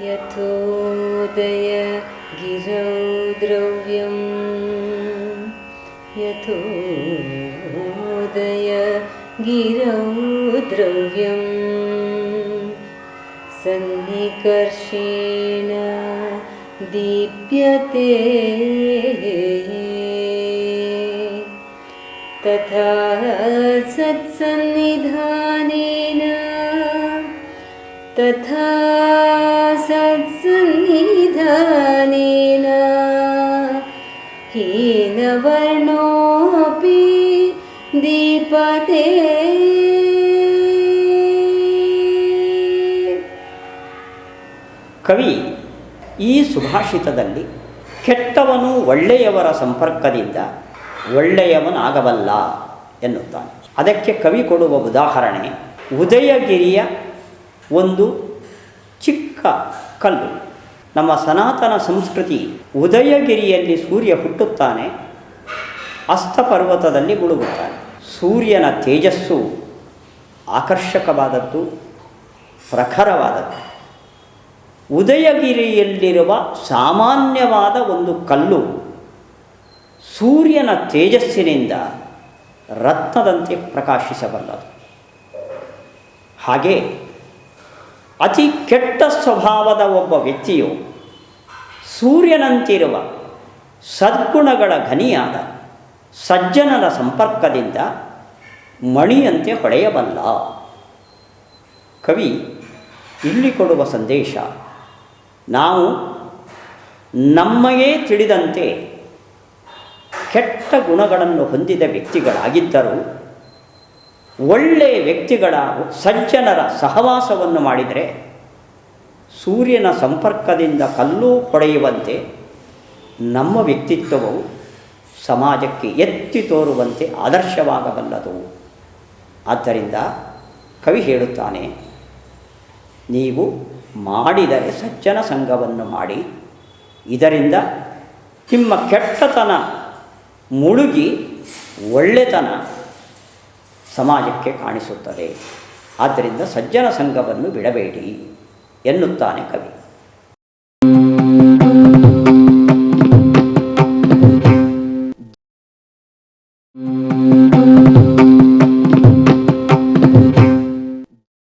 यथोदय गिरौ द्रव्यं यथोदय गिरौ द्रव्यं सन्निकर्षेण दीप्यते। तथा सत्सन्निधानेन तथा सत्सन्निधानेन हीनवर्णोऽपि दीपते ಕವಿ ಈ ಸುಭಾಷಿತದಲ್ಲಿ ಕೆಟ್ಟವನು ಒಳ್ಳೆಯವರ ಸಂಪರ್ಕದಿಂದ ಒಳ್ಳೆಯವನಾಗಬಲ್ಲ ಎನ್ನುತ್ತಾನೆ ಅದಕ್ಕೆ ಕವಿ ಕೊಡುವ ಉದಾಹರಣೆ ಉದಯಗಿರಿಯ ಒಂದು ಚಿಕ್ಕ ಕಲ್ಲು. ನಮ್ಮ ಸನಾತನ ಸಂಸ್ಕೃತಿ ಉದಯಗಿರಿಯಲ್ಲಿ ಸೂರ್ಯ ಹುಟ್ಟುತ್ತಾನೆ, ಅಸ್ತಪರ್ವತದಲ್ಲಿ ಮುಳುಗುತ್ತಾನೆ. ಸೂರ್ಯನ ತೇಜಸ್ಸು ಆಕರ್ಷಕವಾದದ್ದು, ಪ್ರಖರವಾದದ್ದು. ಉದಯಗಿರಿಯಲ್ಲಿರುವ ಸಾಮಾನ್ಯವಾದ ಒಂದು ಕಲ್ಲು ಸೂರ್ಯನ ತೇಜಸ್ಸಿನಿಂದ ರತ್ನದಂತೆ ಪ್ರಕಾಶಿಸಬಲ್ಲದು. ಹಾಗೆ ಅತಿ ಕೆಟ್ಟ ಸ್ವಭಾವದ ಒಬ್ಬ ವ್ಯಕ್ತಿಯು ಸೂರ್ಯನಂತಿರುವ ಸದ್ಗುಣಗಳ ಘನಿಯಾದ ಸಜ್ಜನರ ಸಂಪರ್ಕದಿಂದ ಮಣಿಯಂತೆ ಹೊಳೆಯಬಲ್ಲ. ಕವಿ, ಇಲ್ಲಿ ಕೊಡುವ ಸಂದೇಶ, ನಾವು ನಮಗೆ ತಿಳಿದಂತೆ ಕೆಟ್ಟ ಗುಣಗಳನ್ನು ಹೊಂದಿದ ವ್ಯಕ್ತಿಗಳಾಗಿದ್ದರೂ ಒಳ್ಳೆಯ ವ್ಯಕ್ತಿಗಳ ಸಜ್ಜನರ ಸಹವಾಸವನ್ನು ಮಾಡಿದರೆ ಸೂರ್ಯನ ಸಂಪರ್ಕದಿಂದ ಕಲ್ಲು ಹೊಡೆಯುವಂತೆ ನಮ್ಮ ವ್ಯಕ್ತಿತ್ವವು ಸಮಾಜಕ್ಕೆ ಎತ್ತಿ ತೋರುವಂತೆ ಆದರ್ಶವಾಗಬಲ್ಲದು. ಆದ್ದರಿಂದ ಕವಿ ಹೇಳುತ್ತಾನೆ, ನೀವು ಮಾಡಿದರೆ ಸಜ್ಜನ ಸಂಘವನ್ನು ಮಾಡಿ, ಇದರಿಂದ ನಿಮ್ಮ ಕೆಟ್ಟತನ ಮುಳುಗಿ ಒಳ್ಳೆತನ ಸಮಾಜಕ್ಕೆ ಕಾಣಿಸುತ್ತದೆ. ಆದ್ದರಿಂದ ಸಜ್ಜನ ಸಂಘವನ್ನು ಬಿಡಬೇಡಿ ಎನ್ನುತ್ತಾನೆ ಕವಿ.